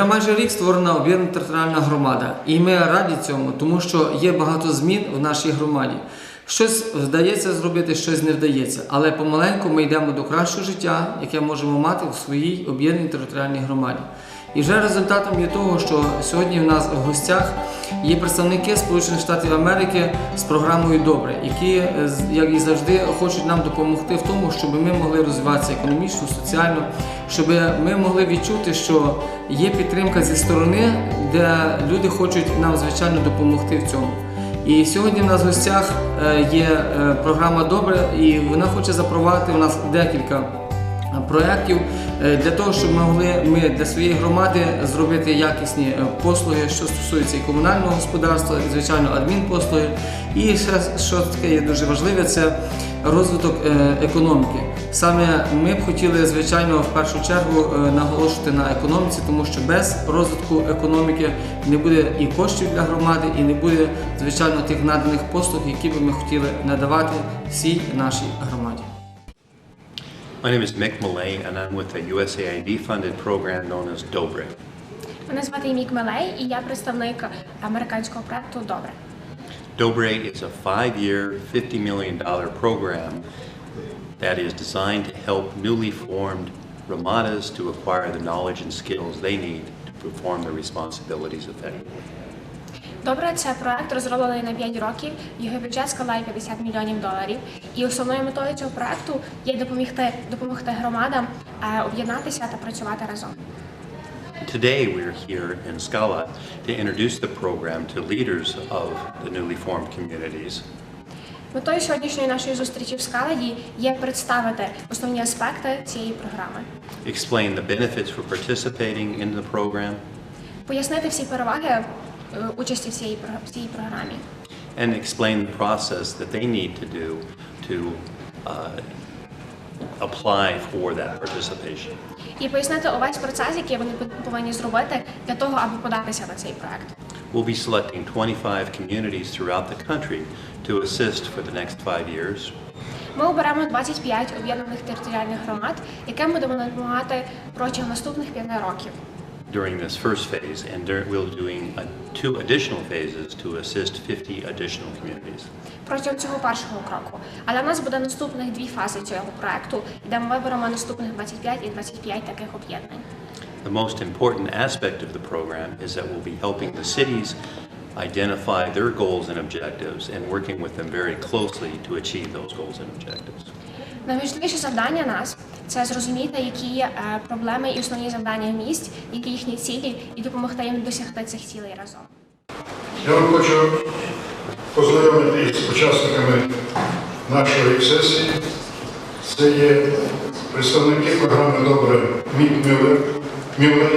Вже майже рік створена об'єднана територіальна громада, і ми раді цьому, тому що є багато змін в нашій громаді. Щось вдається зробити, щось не вдається, але помаленьку ми йдемо до кращого життя, яке можемо мати в своїй об'єднаній територіальній громаді. І вже результатом є того, що сьогодні в нас в гостях є представники Сполучених Штатів Америки з програмою Добре, які, е, як і завжди, хочуть нам допомогти в тому, щоб ми могли розвиватися економічно, соціально, щоб ми могли відчути, що є підтримка зі сторони, де люди хочуть нам звичайно допомогти в цьому. І сьогодні в нас в гостях е, є е, програма Добре, і вона хоче запровадити у нас декілька проєктів е, для того, щоб могли ми для своєї громади зробити якісні е, послуги, що стосуються і комунального господарства, і звичайно адмінпослуги. І ще що таке є дуже важливе, це розвиток е, економіки. Саме ми б хотіли, звичайно, в першу чергу е, наголошувати на економіці, тому що без розвитку економіки не буде і коштів для громади, і не буде, звичайно, тих наданих послуг, які би ми хотіли надавати всій нашій громаді. My name is Mick Millay, and I'm with a USAID-funded program known as Dobre. Мене звати Мік Мелей, і я представник американського проекту Добре. Dobre is a five-year, $50 million program that is designed to help newly formed Ramadas to acquire the knowledge and skills they need to perform their responsibilities effectively. Добре, це проект розроблений на 5 років. Його бюджет складає 50 мільйонів доларів. І основною метою цього проекту є допомогти допомогти громадам е, об'єднатися та працювати разом. Today, we're here in Scala to introduce the program to leaders of the newly formed communities Метою сьогоднішньої нашої зустрічі в Скаладі є представити основні аспекти цієї програми, explain the benefits for participating in the program, пояснити всі переваги участі в цій, в цій програмі. and explain the process that they need to do to uh, apply for that participation. І пояснити увесь процес, який вони повинні зробити для того, аби податися на цей проект. We'll be selecting 25 communities throughout the country to assist for the next five years. Ми оберемо 25 об'єднаних територіальних громад, яким будемо допомагати протягом наступних 5 років. during this first phase, and dur- we'll doing uh, two additional phases to assist 50 additional communities. Протягом цього першого кроку. Але в нас буде наступних дві фази цього проекту, де ми виберемо наступних 25 і 25 таких об'єднань. The most important aspect of the program is that we'll be helping the cities identify their goals and objectives and working with them very closely to achieve those goals and objectives. Найважливіше завдання нас це зрозуміти, які є е, проблеми і основні завдання місць, які їхні цілі, і допомогти їм досягти цих цілей разом. Я вам хочу познайомити з учасниками нашої сесії. Це є представники програми Добре Мік Мюллер,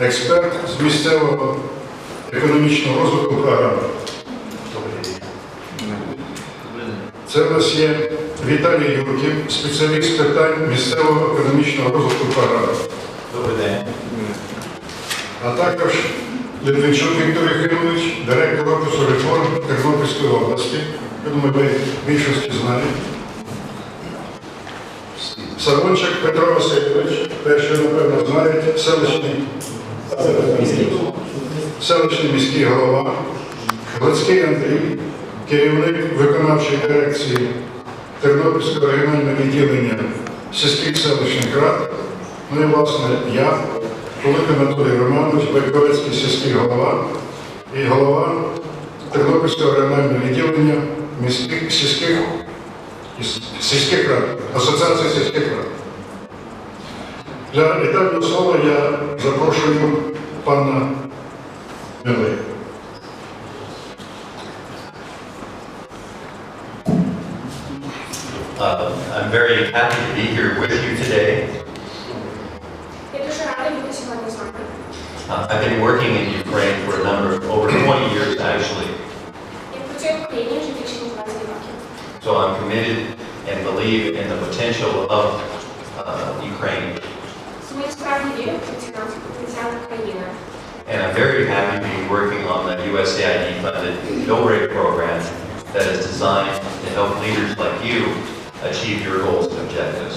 експерт з місцевого економічного розвитку програми. Це в нас є Віталій Юрків, спеціаліст з питань місцевого економічного розвитку програми. Добрий день. а також Литвинчук Віктор Єхимович, директор офісу реформ Тернопільської області. Я думаю, ви більшості знаєте. Савончик Петро Васильович, те, що, напевно, знаєте, селищний, селищний міський голова, Глицький Андрій, керівник виконавчої дирекції Тернопільського регіонального відділення сільських селищних рад, ну і власне я, Кулик Анатолій Романович, Байковецький сільський голова і голова Тернопільського регіонального відділення міських сільських, сільських рад, Асоціації сільських рад. Для вітального слова я запрошую пана Милея. Um, I'm very happy to be here with you today. Uh, I've been working in Ukraine for a number of, over 20 years actually. So I'm committed and believe in the potential of uh, Ukraine. And I'm very happy to be working on the USAID funded No Break program that is designed to help leaders like you achieve your goals and objectives.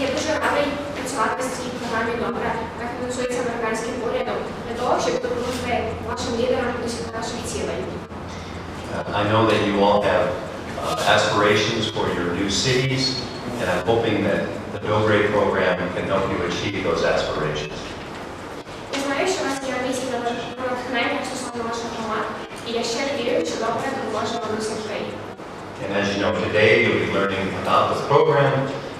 Я дуже радий працювати з цій програмі добре, яка фінансується американським урядом, для того, щоб допомогти вашим лідерам досягти наших цілей. Uh, I know that you all have uh, aspirations for your new cities, and I'm hoping that the Dobre program can help you achieve those aspirations. Я знаю, що у вас є амбіції на на натхнення стосовно ваших громад, і я щиро вірю, що добре допоможе вам досягти. їх. And as you know today, you'll be learning about the program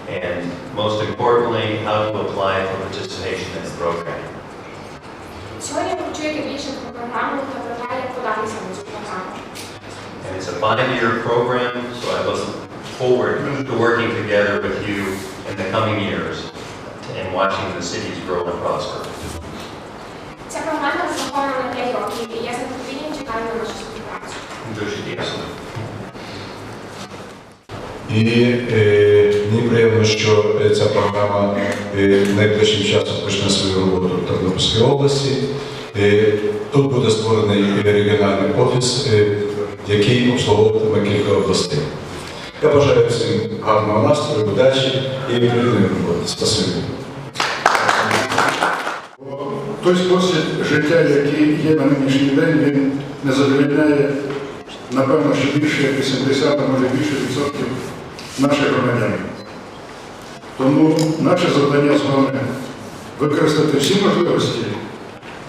and most importantly, how to apply for participation in the program. Сьогодні ви почуєте більше про програму та про те, як податися на цю програму. And it's a five-year program, so I look forward to working together with you in the coming years and watching the cities grow and prosper. Ця програма розрахована на 5 років, і я з нетерпінням чекаю на нашу співпрацю. Дуже дякую. І е, мені приємно, що ця програма е, найближчим часом почне свою роботу в Тернопільській області. Е, тут буде створений регіональний офіс, е, який обслуговуватиме кілька областей. Я бажаю всім гарного настрою, удачі і плідної роботи. Спасибі. Той спосіб життя, який є на нинішній день, він не задовольняє, напевно, що більше 80, а може більше відсотків наших громадян. Тому наше завдання з вами використати всі можливості,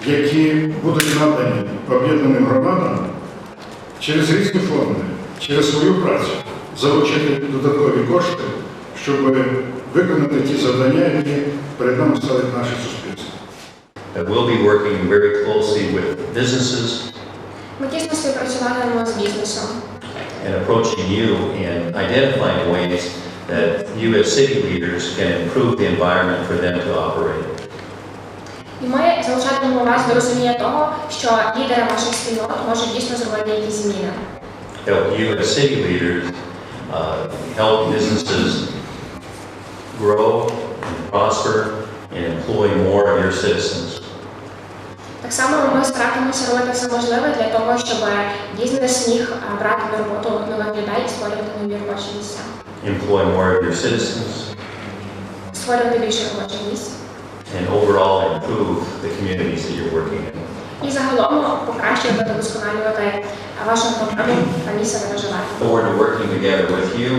які будуть надані об'єднаним громадам через різні фонди, через свою працю, залучити додаткові кошти, щоб виконати ті завдання, які перед нами ставить наше суспільство. We'll be working very closely with businesses Ми тісно співпрацюватимемо з бізнесом. and approaching you and identifying ways that you as city leaders can improve the environment for them to operate. І ми залучатимемо вас до розуміння того, що лідери ваших спільнот можуть дійсно зробити якісь зміни. Help you as city leaders uh, help businesses grow and prosper and employ more of your citizens. Так само ми старатимемося робити все можливе для того, щоб бізнес міг а, брати на роботу нових людей і створювати нові робочі місця, employ more of your citizens, створювати більше робочих місць. and overall improve the communities that you're working in. І загалом покращувати та вдосконалювати а, вашу програму та місце, де ви живете. Forward to working together with you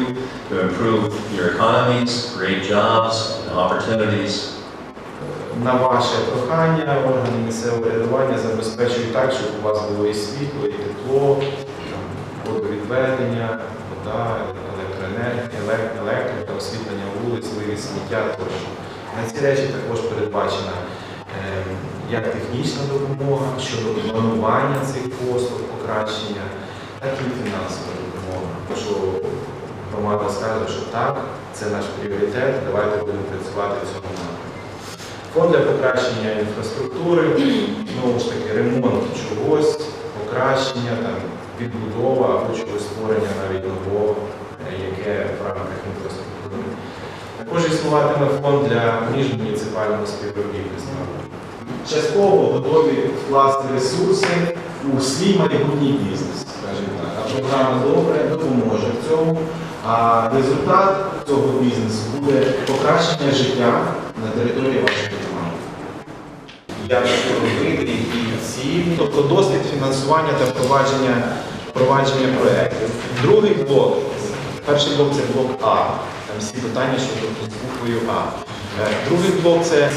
to improve your economies, create jobs and opportunities, на ваше прохання органи місцевого врядування забезпечують так, щоб у вас було і світло, і тепло, водовідведення, вода, електроенергія, елек- електро освітлення вулиць, вивіз сміття тощо. На ці речі також передбачена е, як технічна допомога щодо планування цих послуг, покращення, так і фінансова допомога. Якщо громада скаже, що так, це наш пріоритет, давайте будемо працювати в цьому напрямку. Фонд для покращення інфраструктури, знову ж таки, ремонт чогось, покращення, там, відбудова або чогось створення навіть нового, е, яке в рамках інфраструктури. Також існуватиме фонд для міжмуніципального співробітництва. Частково готові вкласти ресурси у свій майбутній бізнес, скажімо так. А програма добре допоможе в цьому. А результат цього бізнесу буде покращення життя на території вашої. Як робити і ці, тобто досвід фінансування та впровадження, впровадження проєктів. Другий блок, перший блок це блок А. Там всі питання щодо з буквою А. Е, Другий блок це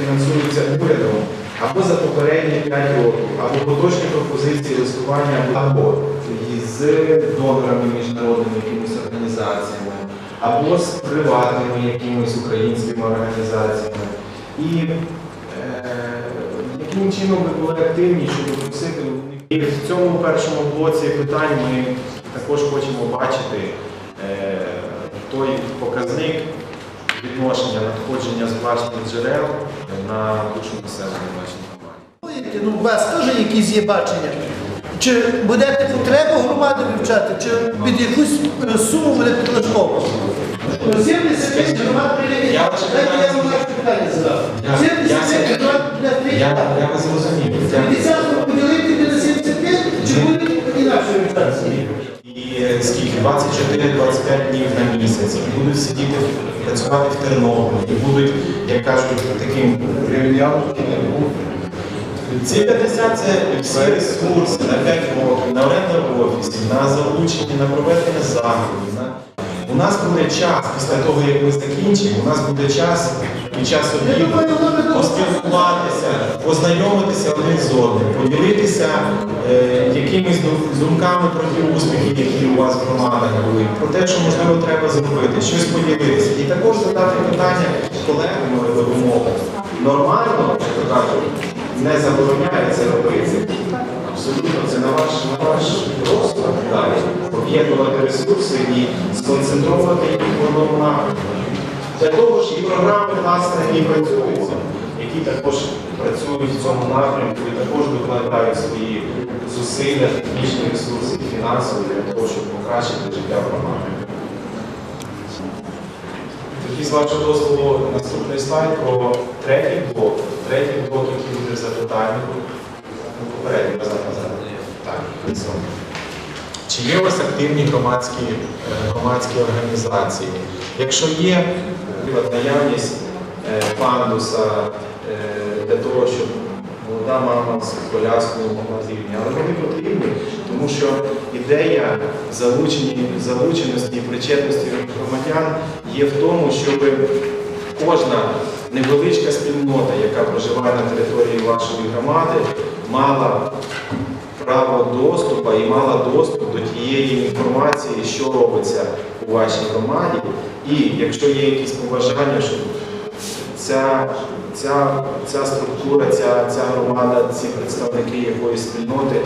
фінансується, урядом або за попередні 5 років, або поточні пропозиції листування, або із донорами міжнародними якимись організаціями, або з приватними якимись українськими організаціями. І яким чином ви були активні, щоб них. І в цьому першому блоці питань ми також хочемо бачити е, той показник відношення надходження з власних джерел на душу населення в нашій громаді. Ну, у вас теж якісь є бачення. Чи будете потребу громади вивчати, чи під якусь е, суму буде підлаштовувати? Ну, 75 громад прийде. Я ваше Дайте я питання- вам питання задав. Я- я 75 громад для Я, я вас зрозумів. 50 поділити на 75, чи буде інакше вивчатися? І е, скільки 24-25 днів на місяць, і будуть сидіти працювати в Тернополі, і будуть, як кажуть, таким рівням. Ці 50 це всі ресурси на 5 років, на оренду офісів, на залучення, на проведення заходів. На... У нас буде час після того, як ми закінчимо, у нас буде час під час обіду поспілкуватися, познайомитися один з одним, поділитися е, якимись думками про ті успіхи, які у вас в громадах були, про те, що можливо треба зробити, щось поділитися. І також задати питання колегам на допомогу. Нормально, що кажуть, не забороняється робити. Абсолютно, це на ваш, на ваш розсуд далі. Об'єднувати ресурси і сконцентрувати їх в одному напрямку. Для того ж і програми власне і працюються, які також працюють в цьому напрямку і також докладають свої зусилля, технічні ресурси і фінансові для того, щоб покращити життя громади. Тоді, з вашого дозволу, наступний слайд про третій блок. Третій блок, який буде в запитанні. Ну, Попередньо назад назад. Так, все. Чи є у вас активні громадські, е, громадські організації? Якщо є наявність е, пандуса е, для того, щоб молода мама з коляскою могла зрівняти, але вони потрібні, тому що ідея залученості і причетності громадян є в тому, щоб кожна невеличка спільнота, яка проживає на території вашої громади, мала право доступу і мала доступ до тієї інформації, що робиться у вашій громаді. І якщо є якісь побажання, щоб ця, ця, ця структура, ця, ця громада, ці представники якоїсь спільноти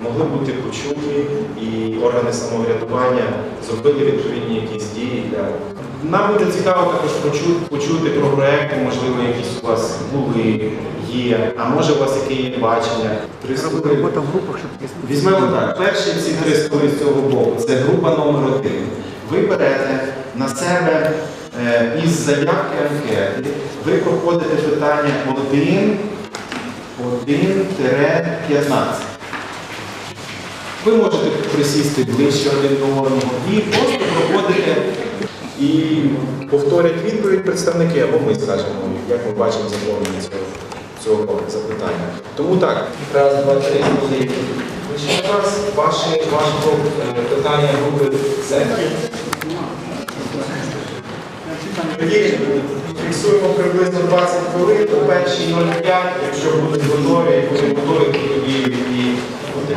могли бути почуті і органи самоврядування зробили відповідні якісь дії для. Нам буде цікаво також почути, почути про проекти, можливо, якісь у вас були, є, а може у вас яке є бачення. Робота в групах, щоб Візьмемо так. Перші ці три сторони з цього боку це група номер один. Ви берете на себе е, із заявки анкети, ви проходите питання 1, 1-15. Ви можете присісти ближче один до одного і просто і повторять відповідь представники, або ми скажемо, як ми бачимо заповнення цього, цього запитання. Тому так, раз, два, три, чотири. Ще раз, ваші, ваше питання групи. Тоді фіксуємо приблизно 20 хвилин до першій 0,5, якщо будуть готові, будемо готові, то тоді і буде.